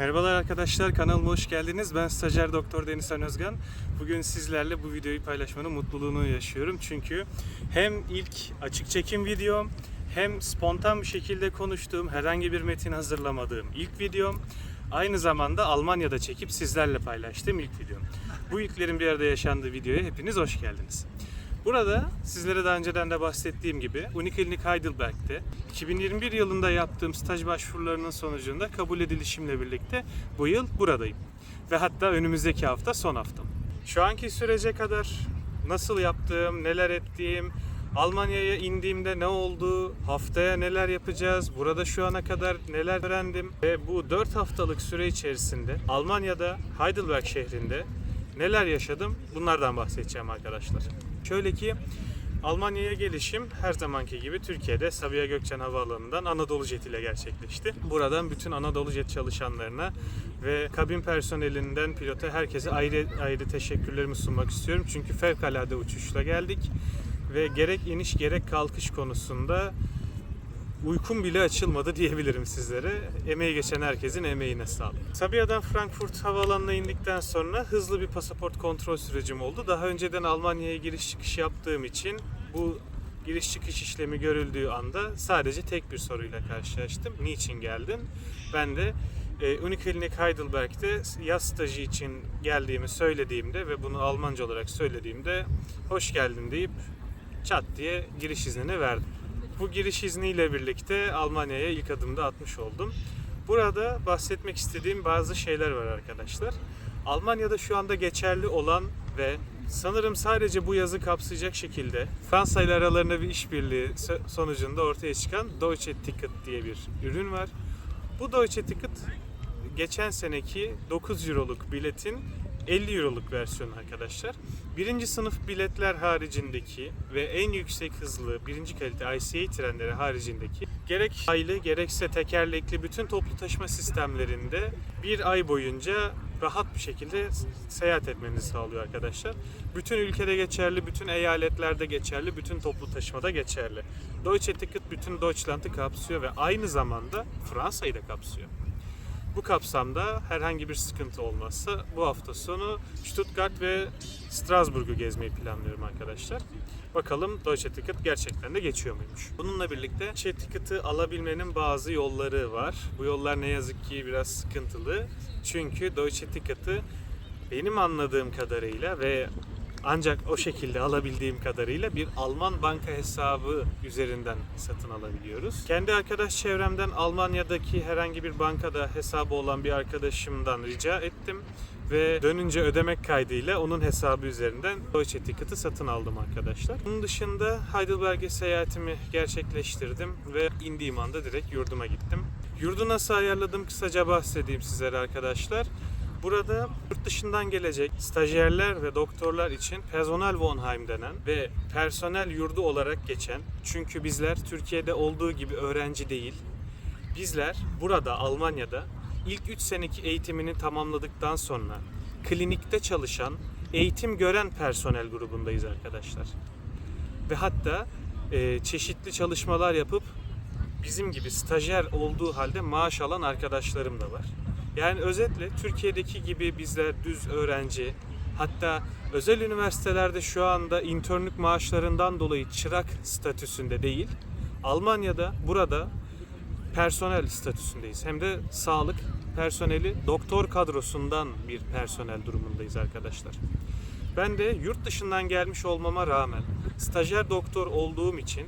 Merhabalar arkadaşlar, kanalıma hoş geldiniz. Ben stajyer doktor Deniz Özgan. Bugün sizlerle bu videoyu paylaşmanın mutluluğunu yaşıyorum. Çünkü hem ilk açık çekim videom, hem spontan bir şekilde konuştuğum, herhangi bir metin hazırlamadığım ilk videom, aynı zamanda Almanya'da çekip sizlerle paylaştığım ilk videom. Bu ilklerin bir arada yaşandığı videoya hepiniz hoş geldiniz. Burada sizlere daha önceden de bahsettiğim gibi Uniklinik Heidelberg'te 2021 yılında yaptığım staj başvurularının sonucunda kabul edilişimle birlikte bu yıl buradayım. Ve hatta önümüzdeki hafta son haftam. Şu anki sürece kadar nasıl yaptığım, neler ettiğim, Almanya'ya indiğimde ne oldu, haftaya neler yapacağız, burada şu ana kadar neler öğrendim ve bu 4 haftalık süre içerisinde Almanya'da Heidelberg şehrinde neler yaşadım bunlardan bahsedeceğim arkadaşlar. Şöyle ki Almanya'ya gelişim her zamanki gibi Türkiye'de Sabiha Gökçen Havaalanı'ndan Anadolu Jet ile gerçekleşti. Buradan bütün Anadolu Jet çalışanlarına ve kabin personelinden pilota herkese ayrı ayrı teşekkürlerimi sunmak istiyorum. Çünkü fevkalade uçuşla geldik ve gerek iniş gerek kalkış konusunda uykum bile açılmadı diyebilirim sizlere. Emeği geçen herkesin emeğine sağlık. Sabiha'dan Frankfurt havaalanına indikten sonra hızlı bir pasaport kontrol sürecim oldu. Daha önceden Almanya'ya giriş çıkış yaptığım için bu giriş çıkış işlemi görüldüğü anda sadece tek bir soruyla karşılaştım. Niçin geldin? Ben de e, Uniklinik Heidelberg'de yaz stajı için geldiğimi söylediğimde ve bunu Almanca olarak söylediğimde hoş geldin deyip çat diye giriş iznini verdim. Bu giriş izniyle birlikte Almanya'ya ilk adımda atmış oldum. Burada bahsetmek istediğim bazı şeyler var arkadaşlar. Almanya'da şu anda geçerli olan ve sanırım sadece bu yazı kapsayacak şekilde Fransa ile aralarında bir işbirliği so- sonucunda ortaya çıkan Deutsche Ticket diye bir ürün var. Bu Deutsche Ticket geçen seneki 9 euroluk biletin 50 euroluk versiyonu arkadaşlar. Birinci sınıf biletler haricindeki ve en yüksek hızlı birinci kalite ICA trenleri haricindeki gerek aylı gerekse tekerlekli bütün toplu taşıma sistemlerinde bir ay boyunca rahat bir şekilde seyahat etmenizi sağlıyor arkadaşlar. Bütün ülkede geçerli, bütün eyaletlerde geçerli, bütün toplu taşımada geçerli. Deutsche Ticket bütün Deutschland'ı kapsıyor ve aynı zamanda Fransa'yı da kapsıyor. Bu kapsamda herhangi bir sıkıntı olmazsa bu hafta sonu Stuttgart ve Strasbourg'u gezmeyi planlıyorum arkadaşlar. Bakalım Deutsche Ticket gerçekten de geçiyor muymuş? Bununla birlikte Deutsche Ticket'ı alabilmenin bazı yolları var. Bu yollar ne yazık ki biraz sıkıntılı. Çünkü Deutsche Ticket'ı benim anladığım kadarıyla ve ancak o şekilde alabildiğim kadarıyla bir Alman banka hesabı üzerinden satın alabiliyoruz. Kendi arkadaş çevremden Almanya'daki herhangi bir bankada hesabı olan bir arkadaşımdan rica ettim ve dönünce ödemek kaydıyla onun hesabı üzerinden Deutsche Ticket'ı satın aldım arkadaşlar. Bunun dışında Heidelberg'e seyahatimi gerçekleştirdim ve indiğim anda direkt yurduma gittim. Yurdu nasıl ayarladım kısaca bahsedeyim sizlere arkadaşlar. Burada yurt dışından gelecek stajyerler ve doktorlar için personel Wohnheim denen ve personel yurdu olarak geçen çünkü bizler Türkiye'de olduğu gibi öğrenci değil. Bizler burada Almanya'da ilk 3 seneki eğitimini tamamladıktan sonra klinikte çalışan, eğitim gören personel grubundayız arkadaşlar. Ve hatta e, çeşitli çalışmalar yapıp bizim gibi stajyer olduğu halde maaş alan arkadaşlarım da var. Yani özetle Türkiye'deki gibi bizler düz öğrenci, hatta özel üniversitelerde şu anda internlük maaşlarından dolayı çırak statüsünde değil, Almanya'da burada personel statüsündeyiz. Hem de sağlık personeli doktor kadrosundan bir personel durumundayız arkadaşlar. Ben de yurt dışından gelmiş olmama rağmen stajyer doktor olduğum için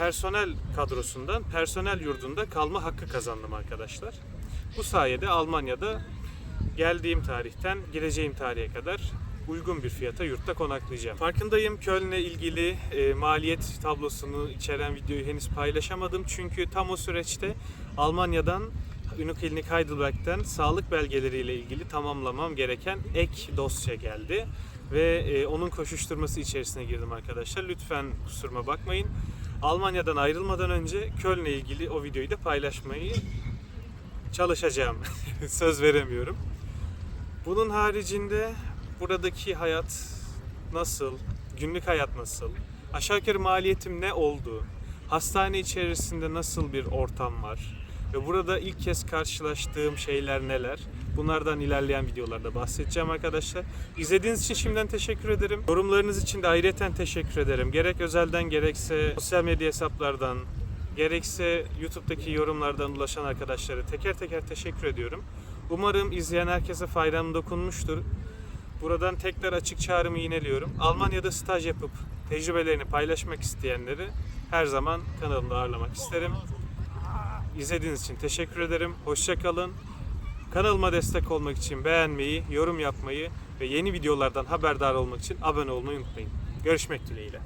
personel kadrosundan personel yurdunda kalma hakkı kazandım arkadaşlar. Bu sayede Almanya'da geldiğim tarihten gireceğim tarihe kadar uygun bir fiyata yurtta konaklayacağım. Farkındayım Köln'le ilgili e, maliyet tablosunu içeren videoyu henüz paylaşamadım. Çünkü tam o süreçte Almanya'dan Uniklinik Heidelberg'den sağlık belgeleriyle ilgili tamamlamam gereken ek dosya geldi. Ve e, onun koşuşturması içerisine girdim arkadaşlar. Lütfen kusuruma bakmayın. Almanya'dan ayrılmadan önce Köln'le ilgili o videoyu da paylaşmayı çalışacağım. Söz veremiyorum. Bunun haricinde buradaki hayat nasıl? Günlük hayat nasıl? Aşağı yukarı maliyetim ne oldu? Hastane içerisinde nasıl bir ortam var? Ve burada ilk kez karşılaştığım şeyler neler? Bunlardan ilerleyen videolarda bahsedeceğim arkadaşlar. İzlediğiniz için şimdiden teşekkür ederim. Yorumlarınız için de ayrıyeten teşekkür ederim. Gerek özelden gerekse sosyal medya hesaplardan, gerekse YouTube'daki yorumlardan ulaşan arkadaşlara teker teker teşekkür ediyorum. Umarım izleyen herkese faydam dokunmuştur. Buradan tekrar açık çağrımı yineliyorum. Almanya'da staj yapıp tecrübelerini paylaşmak isteyenleri her zaman kanalımda ağırlamak isterim. İzlediğiniz için teşekkür ederim. Hoşçakalın. Kanalıma destek olmak için beğenmeyi, yorum yapmayı ve yeni videolardan haberdar olmak için abone olmayı unutmayın. Görüşmek dileğiyle.